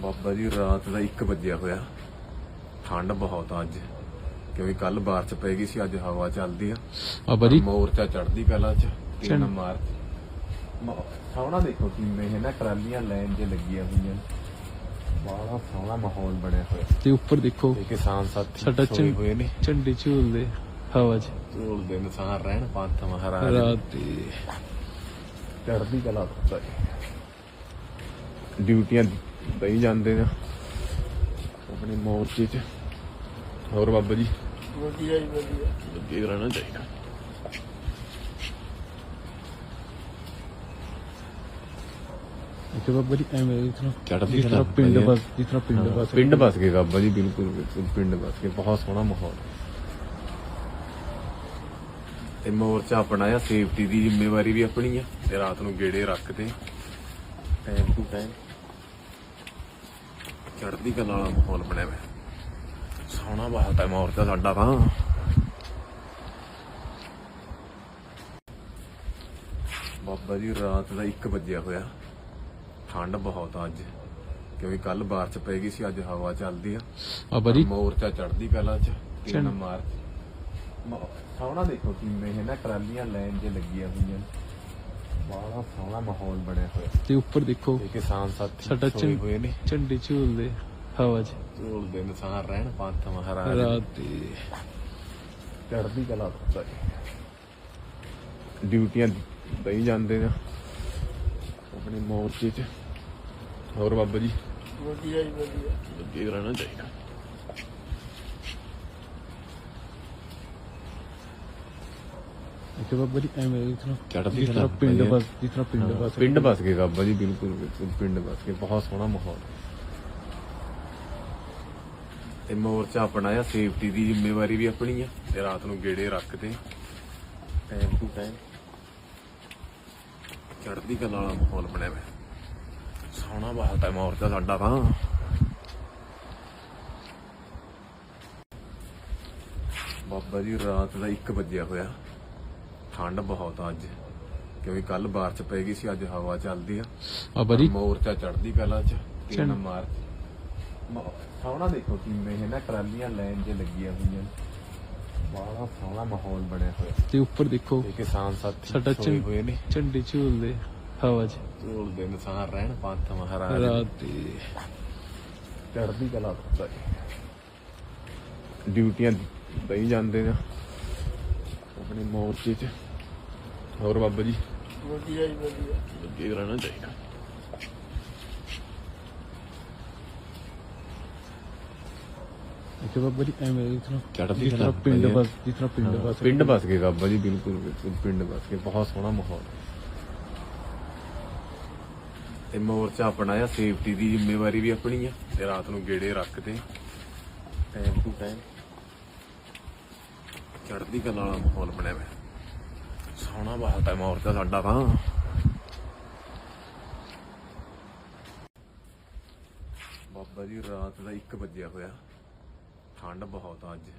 ਬਾਬਾ ਜੀ ਰਾਤ ਦਾ 1 ਵਜਿਆ ਹੋਇਆ। ਠੰਡ ਬਹੁਤ ਆ ਅੱਜ ਕਿਉਂਕਿ ਕੱਲ ਬਾਰਿਸ਼ ਪੈ ਗਈ ਸੀ ਅੱਜ ਹਵਾ ਚੱਲਦੀ ਆ। ਬਾਬਾ ਜੀ। ਮੋਰਚਾ ਚੜਦੀ ਕਲਾ ਚ ਤਿੰਨ ਚੜ੍ਹ- ਮਾਰਚ। ਮ- ਸੋਹਣਾ ਦੇਖੋ ਕਿਵੇਂ ਹੈ ਨਾ ਟਰਾਲੀਆਂ ਲਾਈਨ 'ਚ ਲੱਗੀਆਂ ਹੋਈਆਂ। ਨੇ ਬੜਾ ਸੋਹਣਾ ਮਾਹੌਲ ਬਣਿਆ ਹੋਇਆ। ਤੇ ਉੱਪਰ ਦੇਖੋ ਇਹ ਕਿਸਾਨ ਸਾਥੀ ਸਾਡਾ ਸੋਏ ਝੰ- ਹੋਏ ਨੇ। ਝੰਡੇ ਝੂਲਦੇ ਹਵਾ 'ਚ। ਝੂਲਦੇ ਇਨਸਾਨ ਰਹਿਣ ਪੰਥ ਮਹਾਰਾਜ ਰਾਤ ਦੀ। ਚੜਦੀ ਕਲਾ ਦਾ ਡਿਊਟੀਆਂ ਦਈ ਜਾਂਦੇ ਨੇ। ਆਪਣੇ ਮੋਰਚੇ 'ਚ। ਹੋਰ ਬਾਬਾ ਜੀ? ਵਧੀਆ ਜੀ ਵਧੀਆ। ਲੱਗੇ ਰਹਿਣਾ ਚਾਹੀਦਾ। ਇੱਕ ਬਾਬਾ ਜੀ ਐਵੇਂ ਇਤਨਾ ਚੜ੍ਹਦੀ ਕਲਾ ਪਿੰਡ। ਬਸ ਤਰ੍ਹਾਂ ਪਿੰਡ ਹਾਂ, ਬਸ ਪਿੰਡ ਬਸ ਗਏ ਬਾਬਾ ਜੀ ਬਿਲਕੁਲ ਬਿਲਕੁਲ। ਪਿੰਡ ਬਸ ਗਏ ਬਹੁਤ ਸੋਹਣਾ ਮਾਹੌਲ ਤੇ ਮੋਰਚਾ ਆਪਣਾ ਆ ਸੇਫਟੀ ਦੀ ਜ਼ਿੰਮੇਵਾਰੀ ਵੀ ਆਪਣੀ ਆ ਤੇ ਰਾਤ ਨੂੰ ਗੇੜੇ ਰੱਖਦੇ। ਟਾਈਮ ਟੂ ਟਾਈਮ ਚੜ੍ਹਦੀ ਕਲਾ ਵਾਲਾ ਮਾਹੌਲ ਬਣਿਆ ਹੋਇਆ। ਸੋਹਣਾ ਬਹੁਤ ਹੈ ਮੋਰਚਾ ਸਾਡਾ ਤਾਂ। ਬਾਬਾ ਜੀ ਰਾਤ ਦਾ 1 ਵਜਿਆ ਹੋਇਆ। ਠੰਡ ਬਹੁਤ ਆ ਅੱਜ ਕਿਉਂਕਿ ਕੱਲ ਬਾਰਿਸ਼ ਪੈ ਗਈ ਸੀ ਅੱਜ ਹਵਾ ਚੱਲਦੀ ਆ। ਬਾਬਾ ਜੀ। ਮੋਰਚਾ ਚੜਦੀ ਕਲਾ ਚ ਤਿੰਨ ਚੜ੍ਹ- ਮਾਰਚ। ਮ- ਸੋਹਣਾ ਦੇਖੋ ਕਿਵੇਂ ਹੈ ਨਾ ਟਰਾਲੀਆਂ ਲਾਈਨ 'ਚ ਲੱਗੀਆਂ ਹੋਈਆਂ। ਨੇ ਬੜਾ ਸੋਹਣਾ ਮਾਹੌਲ ਬਣਿਆ ਹੋਇਆ। ਤੇ ਉੱਪਰ ਦੇਖੋ ਇਹ ਕਿਸਾਨ ਸਾਥੀ ਸਾਡਾ ਸੋਏ ਹੋਏ ਨੇ। ਝੰਡੇ ਝੂਲਦੇ ਹਵਾ 'ਚ। ਝੂਲਦੇ ਇਨਸਾਨ ਰਹਿਣ ਪੰਥ ਮਹਾਰਾਜ ਰਾਤ ਦੀ। ਚੜਦੀ ਕਲਾ ਦਾ ਡਿਊਟੀਆਂ ਦਈ ਜਾਂਦੇ ਨੇ। ਆਪਣੇ ਮੋਰਚੇ 'ਚ। ਹੋਰ ਬਾਬਾ ਜੀ? ਵਧੀਆ ਜੀ ਵਧੀਆ। ਲੱਗੇ ਰਹਿਣਾ ਚਾਹੀਦਾ। ਇੱਕ ਬਾਬਾ ਜੀ ਐਵੇਂ ਇਤਨਾ ਚੜ੍ਹਦੀ ਜਿਸ ਤਰ੍ਹਾਂ ਕਲਾ ਪਿੰਡ। ਬਸ ਜਿਸ ਤਰ੍ਹਾਂ ਪਿੰਡ ਬਸ ਪਿੰਡ ਬਸ ਗਏ ਬਾਬਾ ਜੀ ਬਿਲਕੁਲ ਬਿਲਕੁਲ ਪਿੰਡ ਬਸ ਗਏ ਬਹੁਤ ਸੋਹਣਾ ਮਾਹੌਲ। ਤੇ ਮੋਰਚਾ ਆਪਣਾ ਆ ਸੇਫਟੀ ਦੀ ਜ਼ਿੰਮੇਵਾਰੀ ਵੀ ਆਪਣੀ ਆ ਤੇ ਰਾਤ ਨੂੰ ਗੇੜੇ ਰੱਖਦੇ। ਟਾਈਮ ਟੂ ਟਾਈਮ ਚੜ੍ਹਦੀ ਕਲਾ ਵਾਲਾ ਮਾਹੌਲ ਬਣਿਆ ਹੋਇਆ। ਸੋਹਣਾ ਬਹੁਤ ਹੈ ਮੋਰਚਾ ਸਾਡਾ ਤਾਂ। ਬਾਬਾ ਜੀ ਰਾਤ ਦਾ 1 ਵਜਿਆ ਹੋਇਆ। ਠੰਡ ਬਹੁਤ ਆ ਅੱਜ। ਕਿਉਂਕਿ ਕੱਲ ਬਾਰਿਸ਼ ਪੈ ਗਈ ਸੀ ਅੱਜ ਹਵਾ ਚੱਲਦੀ ਆ। ਬਾਬਾ ਜੀ ਮੋਰਚਾ ਚੜਦੀ ਕਲਾ ਚ ਤਿੰਨ ਚੜ੍ਹ- ਮਾਰਚ। ਮ- ਸੋਹਣਾ ਦੇਖੋ ਕਿਵੇਂ ਹੈ ਨਾ ਟਰਾਲੀਆਂ ਲਾਈਨ 'ਚ ਲੱਗੀਆਂ ਹੋਈਆਂ। ਬੜਾ ਸੋਹਣਾ ਮਾਹੌਲ ਬਣਿਆ ਹੋਇਆ। ਤੇ ਉੱਪਰ ਦੇਖੋ ਇਹ ਕਿਸਾਨ ਸਾਥੀ ਸਾਡਾ ਹੋਏ ਨੇ। ਝੰਡੇ ਝੂਲਦੇ ਹਵਾ 'ਚ। ਝੂਲਦੇ ਇਨਸਾਨ ਰਹਿਣ ਪੰਥ ਮਹਾਰਾਜ ਰਾਤ। ਚੜਦੀ ਕਲਾ ਡਿਊਟੀਆਂ ਦਈ ਜਾਂਦੇ ਨੇ। ਆਪਣੇ ਮੋਰਚੇ 'ਚ ਹੋਰ ਬਾਬਾ ਜੀ? ਵਧੀਆ ਜੀ ਵਧੀਆ। ਲੱਗੇ ਰਹਿਣਾ ਚਾਹੀਦਾ। ਇੱਕ ਬਾਬਾ ਜੀ ਐਵੇਂ ਇਤਨਾ ਚੜ੍ਹਦੀ ਤਰ੍ਹਾਂ ਪਿੰਡ। ਬਸ ਜਿਸ ਤਰ੍ਹਾਂ ਪਿੰਡ ਬਸ ਪਿੰਡ ਬਸ ਗਏ ਬਾਬਾ ਜੀ ਬਿਲਕੁਲ ਬਿਲਕੁਲ ਪਿੰਡ ਬਸ ਗਏ। ਬਹੁਤ ਸੋਹਣਾ ਮਾਹੌਲ। ਤੇ ਮੋਰਚਾ ਆਪਣਾ ਆ ਸੇਫਟੀ ਦੀ ਜ਼ਿੰਮੇਵਾਰੀ ਵੀ ਆਪਣੀ ਆ ਤੇ ਰਾਤ ਨੂੰ ਗੇੜੇ ਰੱਖਦੇ। ਟਾਈਮ ਟੂ ਟਾਈਮ ਚੜ੍ਹਦੀ ਕਲਾ ਵਾਲਾ ਮਾਹੌਲ ਬਣਿਆ ਹੋਇਆ। ਸੋਹਣਾ ਬਹੁਤ ਹੈ ਮੋਰਚਾ ਸਾਡਾ ਤਾਂ। ਬਾਬਾ ਜੀ, ਰਾਤ ਦਾ 1 ਵਜਿਆ ਹੋਇਆ। ਠੰਡ ਬਹੁਤ ਆ ਅੱਜ।